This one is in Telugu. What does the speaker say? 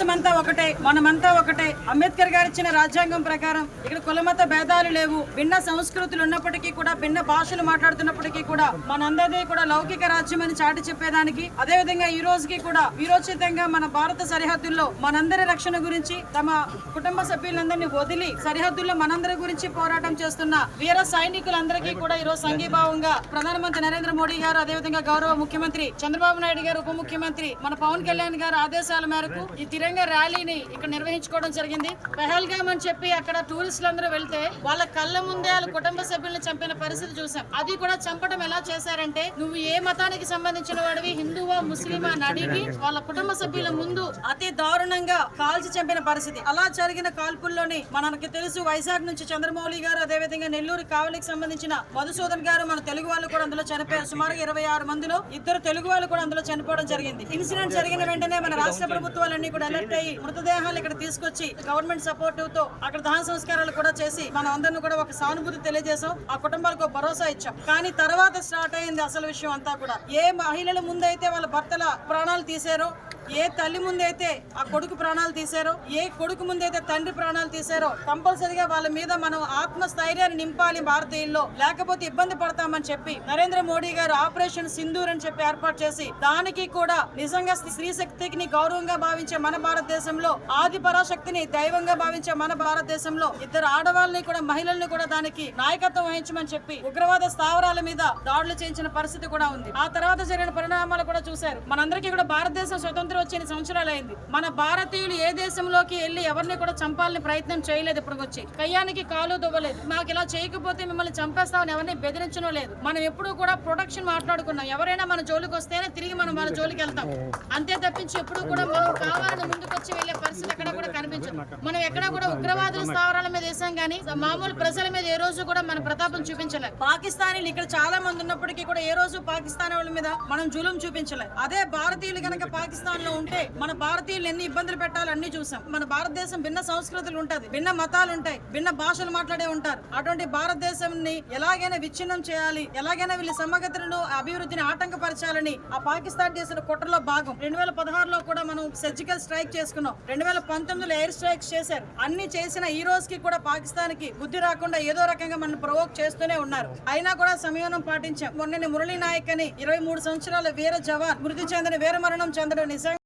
ఒకటే మనమంతా ఒకటే. అంబేద్కర్ గారు ఇచ్చిన రాజ్యాంగం ప్రకారం ఇక్కడ కులమత భేదాలు లేవు. భిన్న సంస్కృతులు ఉన్నప్పటికీ కూడా భిన్న భాషలు మాట్లాడుతున్నప్పటికీ కూడా మనందరిది కూడా లౌకిక రాజ్యం అని చాటి చెప్పేదానికి అదే విధంగా ఈ రోజుకి కూడా వీరోచితంగా మన భారత సరిహద్దుల్లో మనందరి రక్షణ గురించి తమ కుటుంబ సభ్యులందరినీ వదిలి సరిహద్దుల్లో మనందరి గురించి పోరాటం చేస్తున్న వీర సైనికులందరికీ కూడా ఈ రోజు సంఘీభావంగా ప్రధానమంత్రి నరేంద్ర మోడీ గారు అదేవిధంగా గౌరవ ముఖ్యమంత్రి చంద్రబాబు నాయుడు గారు ఉప ముఖ్యమంత్రి మన పవన్ కళ్యాణ్ గారు ఆదేశాల మేరకు ఈ తిరంగ ర్యాలీని ఇక్కడ నిర్వహించుకోవడం జరిగింది. పెహల్గామ్ అని చెప్పి అక్కడ టూరిస్టులందరూ వెళ్తే వాళ్ళ కళ్ళ ముందే వాళ్ళ కుటుంబ సభ్యులను చంపిన పరిస్థితి చూసాం. అది కూడా చంపడం ఎలా చేశారంటే నువ్వు ఏ మతానికి సంబంధించిన వాడివి? హిందువా ముస్లిమా అని అడిగి వాళ్ళ కుటుంబ సభ్యుల ముందు అతి దారుణంగా కాల్చి చంపిన పరిస్థితి. అలా జరిగిన కాల్పుల్లోని మనకి తెలుసు వైజాగ్ నుంచి చంద్రమౌళి గారు అదేవిధంగా నెల్లూరు కావలికి సంబంధించిన మధుసూదన్ గారు మన తెలుగు వాళ్ళు కూడా అందులో చనిపోయారు. సుమారు ఇరవై ఆరు మందిలో ఇద్దరు తెలుగు వాళ్ళు కూడా అందులో చనిపోవడం జరిగింది. ఇన్సిడెంట్ జరిగిన వెంటనే మన రాష్ట్ర ప్రభుత్వాలన్నీ కూడా అలర్ట్ అయ్యి మృతదేహాలు ఇక్కడ తీసుకొచ్చి గవర్నమెంట్ సపోర్టివ్తో తో అక్కడ దహన సంస్కారాలు కూడా చేసి మనం అందరిని కూడా ఒక సానుభూతి తెలియజేసాం ఆ కుటుంబాలకు భరోసా ఇచ్చాం. కానీ తర్వాత స్టార్ట్ అయింది అసలు విషయం అంతా కూడా. ఏ మహిళల ముందైతే వాళ్ళ భర్తల ప్రాణాలు తీసారో ఏ తల్లి ముందైతే ఆ కొడుకు ప్రాణాలు తీశారో ఏ కొడుకు ముందైతే తండ్రి ప్రాణాలు తీశారో కంపల్సరిగా వాళ్ళ మీద మనం ఆత్మస్థైర్యాన్ని నింపాలి భారతీయుల్లో. లేకపోతే ఇబ్బంది పడతామని చెప్పి నరేంద్ర మోడీ గారు ఆపరేషన్ సింధూర్ అని చెప్పి ఏర్పాటు చేసి దానికి కూడా నిజంగా స్త్రీ శక్తిని గౌరవంగా భావించే మన భారతదేశంలో ఆది పరాశక్తిని దైవంగా భావించే మన భారతదేశంలో ఇద్దరు ఆడవాళ్ళని కూడా మహిళల్ని కూడా దానికి నాయకత్వం వహించమని చెప్పి ఉగ్రవాద స్థావరాల మీద దాడులు చేయించిన పరిస్థితి కూడా ఉంది. ఆ తర్వాత జరిగిన పరిణామాలు కూడా చూశారు. మనందరికీ కూడా భారతదేశం స్వతంత్ర వచ్చి ఎన్ని సంవత్సరాలు అయింది. మన భారతీయులు ఏ దేశంలోకి వెళ్ళి ఎవరిని కూడా చంపాలని ప్రయత్నం చేయలేదు ఇప్పుడు వచ్చి కయ్యానికి కాలు దువ్వలేదు. మాకు ఇలా చేయకపోతే మిమ్మల్ని చంపేస్తామని ఎవరిని బెదిరించడం లేదు. మనం ఎప్పుడూ కూడా ప్రొటెక్షన్ మాట్లాడుకున్నాం. ఎవరైనా మన జోలికి వస్తేనే తిరిగి మనం మన జోలికి వెళ్తాం. అంతే తప్పించి ఎప్పుడు కూడా మనం కావాలని ముందుకొచ్చి వెళ్ళే పరిస్థితి ఎక్కడ కూడా కనిపించదు. మనం ఎక్కడ కూడా ఉగ్రవాదుల స్థావరాల మీద వేసాం కానీ మామూలు ప్రజల మీద ఏ రోజు కూడా మన ప్రతాపం చూపించలేదు. పాకిస్తానీలు ఇక్కడ చాలా మంది ఉన్నప్పటికీ కూడా ఏ రోజు పాకిస్తాన్ వాళ్ళ మీద మనం జులుం చూపించలేదు. అదే భారతీయులు కనుక పాకిస్తాన్ లో ఉంటే మన భారతీయులు ఎన్ని ఇబ్బందులు పెట్టాలో అన్ని చూసాం. మన భారతదేశం భిన్న సంస్కృతులు ఉంటది భిన్న మతాలు ఉంటాయి భిన్న భాషలు మాట్లాడే ఉంటారు. అటువంటి భారతదేశంని ఎలాగైనా విచ్ఛిన్నం చేయాలి ఎలాగైనా వీళ్ళ సమగ్రతను అభివృద్ధిని ఆటంకపరచాలని ఆ పాకిస్తాన్ చేసిన కుట్రలో భాగం. రెండు వేల పదహారులో కూడా మనం సర్జికల్ స్ట్రైక్ చేసుకున్నాం. రెండు వేల పంతొమ్మిదిలో ఎయిర్ స్ట్రైక్స్ చేశారు. అన్ని చేసిన ఈ రోజుకి కూడా పాకిస్తాన్కి బుద్ధి రాకుండా ఏదో రకంగా మనం ప్రవోక్ చేస్తూనే ఉన్నారు. అయినా కూడా సంయమనం పాటించాం. మొన్న మురళీ నాయక్ అని ఇరవై మూడు సంవత్సరాల వీర జవాన్ మృతి చెందిన వీర మరణం చెందడం నిజంగా